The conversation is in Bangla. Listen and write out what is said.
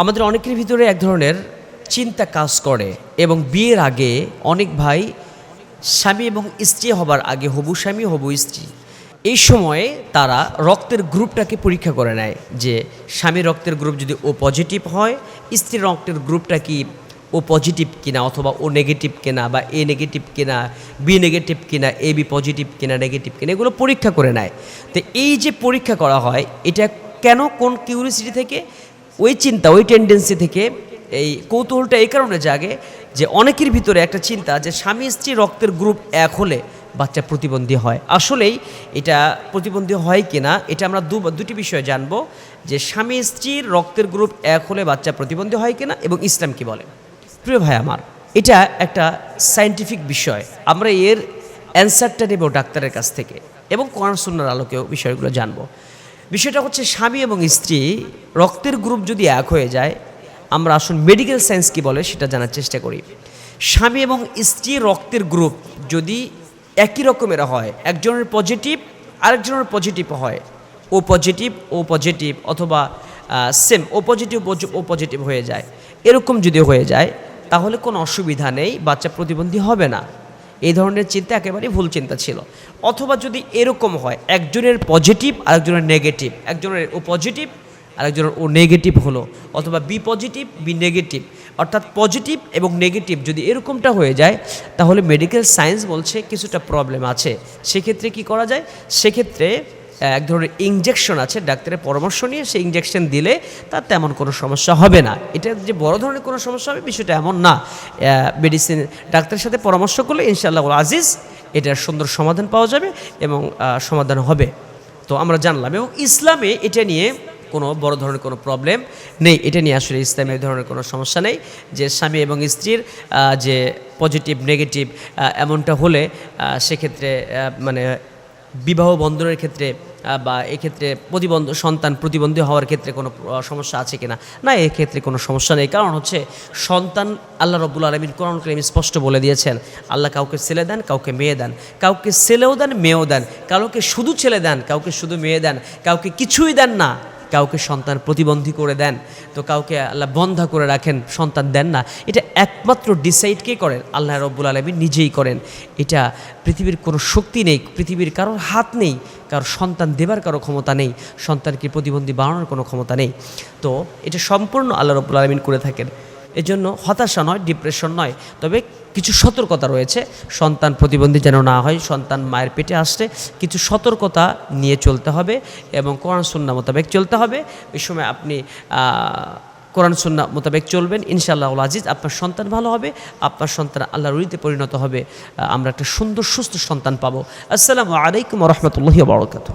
আমাদের অনেকের ভিতরে এক ধরনের চিন্তা কাজ করে এবং বিয়ের আগে অনেক ভাই স্বামী এবং স্ত্রী হবার আগে হবু স্বামী, হবু স্ত্রী। এই সময়ে তারা রক্তের গ্রুপটাকে পরীক্ষা করে নেয় যে স্বামী রক্তের গ্রুপ যদি ও পজিটিভ হয়, স্ত্রীর রক্তের গ্রুপটা কি ও পজিটিভ কিনা অথবা ও নেগেটিভ কিনা বা এ নেগেটিভ কিনা, বি নেগেটিভ কিনা, এ, বি পজিটিভ কিনা, নেগেটিভ কিনা, এগুলো পরীক্ষা করে নেয়। তো এই যে পরীক্ষা করা হয়, এটা কেন কোন কিউরিসিটি থেকে? ওই চিন্তা, ওই টেন্ডেন্সি থেকে এই কৌতূহলটা এই কারণে জাগে যে অনেকের ভিতরে একটা চিন্তা যে স্বামী স্ত্রী রক্তের গ্রুপ এক হলে বাচ্চা প্রতিবন্ধী হয়। আসলেই এটা প্রতিবন্ধী হয় কিনা, এটা আমরা দু, দুটি বিষয়ে জানব যে স্বামী স্ত্রীর রক্তের গ্রুপ এক হলে বাচ্চা প্রতিবন্ধী হয় কিনা এবং ইসলাম কি বলে। প্রিয় ভাই আমার, এটা একটা সায়েন্টিফিক বিষয়। আমরা এর অ্যান্সারটা নেব ডাক্তারের কাছ থেকে এবং কোরআন সুন্নার আলোকেও বিষয়গুলো জানব। বিষয়টা হচ্ছে স্বামী এবং স্ত্রী, রক্তের গ্রুপ যদি এক হয়ে যায়, আমরা আসুন মেডিকেল সায়েন্স কি বলে সেটা জানার চেষ্টা করি। স্বামী এবং স্ত্রী রক্তের গ্রুপ যদি একই রকমের হয়, একজনের পজিটিভ আরেকজনের পজিটিভ হয়, ও পজিটিভ ও পজিটিভ অথবা same O positive O positive হয়ে যায়। এরকম যদি হয়ে যায়, তাহলে কোনো অসুবিধা নেই, বাচ্চা প্রতিবন্ধী হবে না। এই ধরনের চিন্তা একেবারেই ভুল চিন্তা ছিল। অথবা যদি এরকম হয়, একজনের পজিটিভ আরেকজনের নেগেটিভ একজনের ও পজিটিভ আরেকজনের ও নেগেটিভ হলো। অথবা বি পজিটিভ বি নেগেটিভ অর্থাৎ পজিটিভ এবং নেগেটিভ যদি এরকমটা হয়ে যায়, তাহলে মেডিকেল সায়েন্স বলছে কিছুটা প্রবলেম আছে। সেক্ষেত্রে কি করা যায়? সেক্ষেত্রে এক ধরনের ইঞ্জেকশন আছে, ডাক্তারের পরামর্শ নিয়ে সেই ইঞ্জেকশন দিলে তার তেমন কোনো সমস্যা হবে না। এটা যে বড় ধরনের কোনো সমস্যা হবে বিষয়টা এমন না। মেডিসিন ডাক্তারের সাথে পরামর্শ করলে ইনশাআল্লাহ আজিজ, এটার সুন্দর সমাধান পাওয়া যাবে এবং সমাধান হবে। তো আমরা জানলাম এবং ইসলামে এটা নিয়ে কোনো বড় ধরনের কোনো প্রবলেম নেই। এটা নিয়ে আসলে ইসলামে এই ধরনের কোনো সমস্যা নেই যে স্বামী এবং স্ত্রীর যে পজিটিভ নেগেটিভ এমনটা হলে সেক্ষেত্রে মানে বিবাহ বন্ধনের ক্ষেত্রে বা এক্ষেত্রে প্রতিবন্ধ, সন্তান প্রতিবন্ধী হওয়ার ক্ষেত্রে কোনো সমস্যা আছে কিনা? না, এক্ষেত্রে কোনো সমস্যা নেই। কারণ হচ্ছে, সন্তান আল্লাহ রব্বুল আলমিন কোরআন করিম স্পষ্ট বলে দিয়েছেন, আল্লাহ কাউকে ছেলে দেন, কাউকে মেয়ে দেন। কাউকে ছেলেও দেন, মেয়েও দেন। কাউকে শুধু ছেলে দেন, কাউকে শুধু মেয়ে দেন। কাউকে কিছুই দেন না। কাউকে সন্তান প্রতিবন্ধী করে দেন, তো কাউকে আল্লাহ বন্ধা করে রাখেন, সন্তান দেন না। এটা একমাত্র ডিসাইড কে করেন? আল্লাহ রব্বুল আলমী নিজেই করেন। এটা পৃথিবীর কোনো শক্তি নেই, পৃথিবীর কারোর হাত নেই, কারোর সন্তান দেবার কারও ক্ষমতা নেই, সন্তানকে প্রতিবন্ধী বাড়ানোর কোনো ক্ষমতা নেই। তো এটা সম্পূর্ণ আল্লাহ রব্বুল আলমিন করে থাকেন। এজন্য হতাশা নয় ডিপ্রেশন নয়। তবে কিছু সতর্কতা রয়েছে। সন্তান প্রতিবন্ধী যেন না হয়, সন্তান মায়ের পেটে আসলে কিছু সতর্কতা নিয়ে চলতে হবে এবং কোরআন সুন্না মোতাবেক চলতে হবে। ওই সময় আপনি কোরআন সুন্না মোতাবেক চলবেন। ইনশাআল্লাহ আজিজ, আপনার সন্তান ভালো হবে, আপনার সন্তান আল্লাহ রুলিতে পরিণত হবে। আমরা একটা সুন্দর, সুস্থ সন্তান পাবো। আসসালামু আলাইকুম রহমতুল্লাহি বরকাত